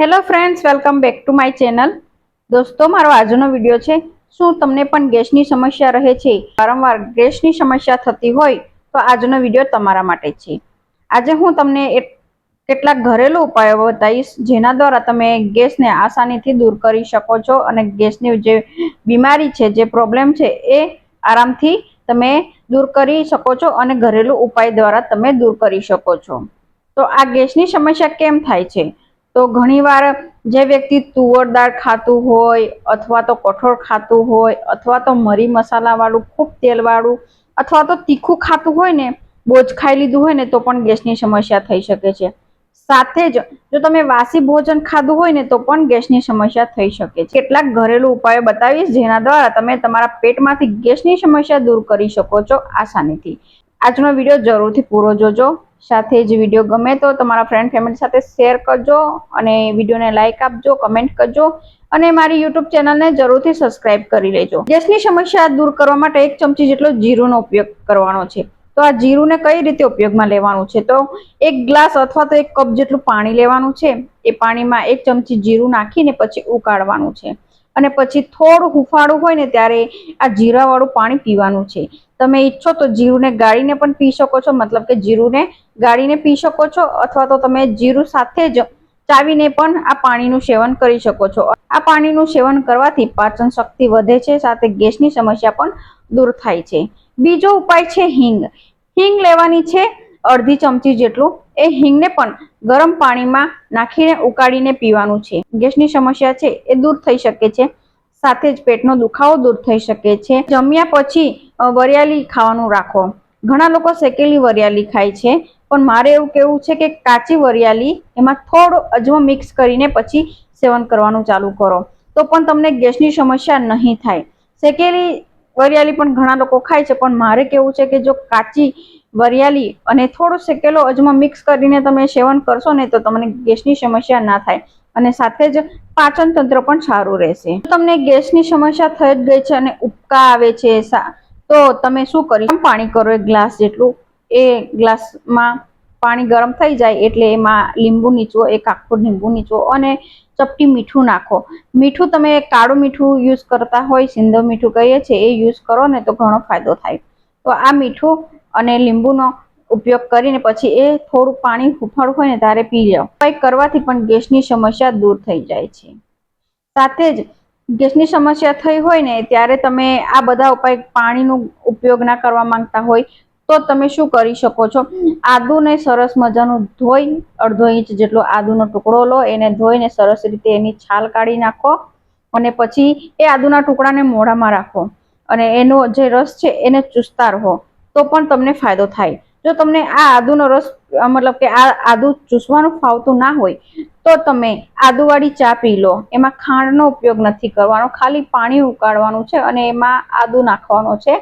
Hello friends welcome back to my channel દોસ્તો, મારો આજનો વીડિયો છે, શું તમને પણ ગેસની સમસ્યા રહે છે? વારંવાર ગેસની સમસ્યા થતી હોય તો આજનો વીડિયો તમારા માટે છે. આજે હું તમને કેટલાક ઘરેલું ઉપાયો બતાવીશ, જેના દ્વારા તમે ગેસને આસાનીથી દૂર કરી શકો છો અને ગેસની જે બીમારી છે, જે પ્રોબ્લેમ છે, એ આરામથી તમે દૂર કરી શકો છો અને ઘરેલું ઉપાય દ્વારા તમે દૂર કરી શકો છો. તો આ ગેસની સમસ્યા કેમ થાય છે? તો ઘણીવાર જે વ્યક્તિ તુવર દાળ ખાતું હોય, અથવા તો કઠોળ ખાતું હોય, અથવા તો મરી મસાલાવાળું, ખૂબ તેલવાળું, અથવા તો તીખું ખાતું હોય ને, બોજ ખાઈ લીધું હોય ને, તો પણ ગેસની સમસ્યા થઈ શકે છે. સાથે જ જો તમે વાસી ભોજન ખાધું હોય ને, તો પણ ગેસની સમસ્યા થઈ શકે છે. કેટલાક ઘરેલું ઉપાયો બતાવીશ, જેના દ્વારા તમે તમારા પેટમાંથી ગેસની સમસ્યા દૂર કરી શકો છો આસાનીથી. આજનો વીડિયો જરૂરથી પૂરો જોજો. સાથે જ વીડિયો ગમે તો તમારા ફ્રેન્ડ ફેમિલી સાથે શેર કરજો અને વિડીયોને લાઇક આપજો કમેન્ટ કરજો અને મારી યુટ્યુબ ચેનલને જરૂરથી સબસ્ક્રાઇબ કરી લેજો. ગેસની સમસ્યા દૂર કરવા માટે એક ચમચી જેટલો જીરુંનો ઉપયોગ કરવાનો છે. તો આ જીરુંને કઈ રીતે ઉપયોગમાં લેવાનું છે? તો એક ગ્લાસ અથવા તો એક કપ જેટલું પાણી લેવાનું છે. એ પાણીમાં એક ચમચી જીરું નાખીને પછી ઉકાળવાનું છે. અને પછી થોડું હુંફાળું હોય ને ત્યારે આ જીરાવાળું પાણી પીવાનું છે. તમે ઈચ્છો તો જીરુંને ગાળીને પણ પી શકો છો. મતલબ કે જીરુંને ગાળીને પી શકો છો અથવા તો તમે જીરું સાથે જ ચાવીને પણ આ પાણીનું સેવન કરી શકો છો. આ પાણીનું સેવન કરવાથી પાચન શક્તિ વધે છે, સાથે ગેસની સમસ્યા પણ દૂર થાય છે. બીજો ઉપાય છે હિંગ. હિંગ લેવાની છે અડધી ચમચી જેટલું એ હિંગને પણ ગરમ પાણીમાં નાખીને ઉકાળીને પીવાનું છે. ગેસની સમસ્યા છે એ દૂર થઈ શકે છે. સાથે જ પેટનો દુખાવો દૂર થઈ શકે છે. જમ્યા પછી વરિયાળી ખાવાનું રાખો. ઘણા લોકો શેકેલી વરિયાળી ખાય છે, પણ મારે એવું કેવું છે કે કાચી વરિયાળી એમાં થોડો અજમો મિક્સ કરીને પછી સેવન કરવાનું ચાલુ કરો. તો પણ તમને ગેસની સમસ્યા નહીં થાય. શેકેલી વરિયાળી પણ ઘણા લોકો ખાય છે, પણ મારે કેવું છે કે જો કાચી વરિયાળી અને થોડો શેકેલો અજમો મિક્સ કરીને તમે સેવન કરશો ને તો તમને ગેસની સમસ્યા ના થાય અને સાથે જ પાચન તંત્ર પણ સારું રહેશે. તમને ગેસની સમસ્યા થઈ જ ગઈ છે અને ઉપકા આવે છે તો તમે શું કરી પાણી કરો એક ગ્લાસ જેટલું. એ ગ્લાસમાં પાણી ગરમ થઈ જાય એટલે એમાં લીંબુ નીચવો, એક આખું લીંબુ નીચવો અને ચપટી મીઠું નાખો. મીઠું તમે કાળું મીઠું યુઝ કરતા હોય સિંધો મીઠું કહીએ છીએ, એ યુઝ કરો ને તો ઘણો ફાયદો થાય. તો આ મીઠું અને લીંબુનો ઉપયોગ કરીને પછી એ થોડું પાણી હુફાળું હોય ને ત્યારે પી લો કંઈક કરવાથી પણ ગેસની સમસ્યા દૂર થઈ જાય છે. સાથે જ ગેસની સમસ્યા થઈ હોય ને ત્યારે તમે આ બધા ઉપાય પાણીનો ઉપયોગ ના કરવા માંગતા હોય તો તમે શું કરી શકો છો? આદુને સરસ મજાનું ધોઈ, અડધો ઇંચ જેટલો આદુનો ટુકડો લો, એને ધોઈને સરસ રીતે એની છાલ કાઢી નાખો અને પછી એ આદુના ટુકડાને મોઢામાં રાખો અને એનો જે રસ છે એને ચૂસતા રહો. તો પણ તમને ફાયદો થાય. જો તમને આ આદુનો રસ મતલબ કે આ આદુ ચૂસવાનું ફાવતું ના હોય, તો તમે આદુવાળી ચા પી લો. એમાં ખાંડનો ઉપયોગ નથી કરવાનો. ખાલી પાણી ઉકાળવાનું છે અને એમાં આદુ નાખવાનો છે.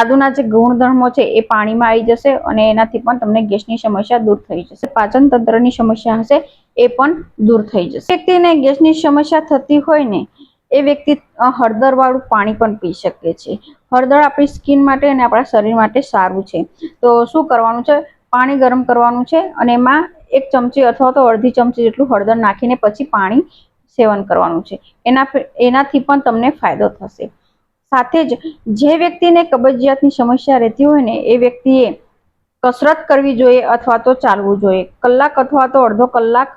આદુના જે ગુણધર્મો છે એ પાણીમાં આવી જશે અને એનાથી પણ તમને ગેસની સમસ્યા દૂર થઈ જશે. પાચન તંત્રની સમસ્યા હશે એ પણ દૂર થઈ જશે. વ્યક્તિને ગેસની સમસ્યા થતી હોય ને એ વ્યક્તિ હળદરવાળું પાણી પણ પી શકે છે. હળદર આપણી સ્કિન માટે અને આપણા શરીર માટે સારું છે. તો શું કરવાનું છે? પાણી ગરમ કરવાનું છે અને એમાં એક ચમચી અથવા તો અડધી ચમચી જેટલું હળદર નાખીને પછી પાણી સેવન કરવાનું છે. એના એનાથી પણ તમને ફાયદો થશે. સાથે જ જે વ્યક્તિને કબજિયાતની સમસ્યા રહેતી હોય ને, એ વ્યક્તિએ કસરત કરવી જોઈએ અથવા તો ચાલવું જોઈએ. કલાક અથવા તો અડધો કલાક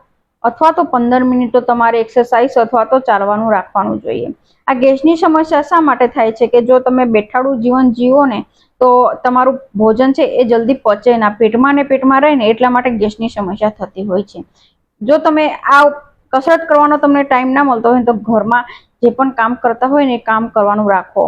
અથવા તો પંદર મિનિટ તમારે એક્સરસાઇઝ અથવા તો ચાલવાનું રાખવાનું જોઈએ. આ ગેસની સમસ્યા શા માટે થાય છે કે જો તમે બેઠાડું જીવન જીવો ને, તો તમારું ભોજન છે એ જલ્દી પચે ના, પેટમાં ને પેટમાં રહે ને એટલા માટે ગેસની સમસ્યા થતી હોય છે. જો તમે આ કસરત કરવાનો તમને ટાઈમ ના મળતો હોય તો ઘરમાં જે પણ કામ કરતા હોય ને એ કામ કરવાનું રાખો.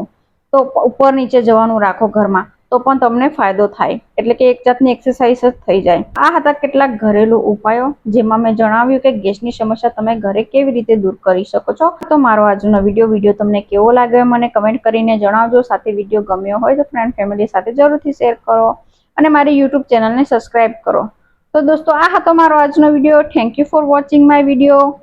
તો ઉપર નીચે જવાનું રાખો ઘરમાં. તો પણ તમને ફાયદો થાય. એટલે કે એક જાતની એક્સરસાઇઝ જ થઈ જાય. આ હતા કેટલાક ઘરેલું ઉપાયો, જેમાં મેં જણાવ્યું કે ગેસની સમસ્યા તમે ઘરે કેવી રીતે દૂર કરી શકો છો. તો મારો આજનો વીડિયો વીડિયો તમને કેવો લાગ્યો મને કમેન્ટ કરીને જણાવજો. સાથે વીડિયો ગમ્યો હોય તો ફ્રેન્ડ ફેમિલી સાથે જરૂરથી શેર કરો. અને મારી યુટ્યુબ ચેનલને સબસ્ક્રાઈબ કરો. તો દોસ્તો, આ હતો મારો આજનો video. Thank you for watching my video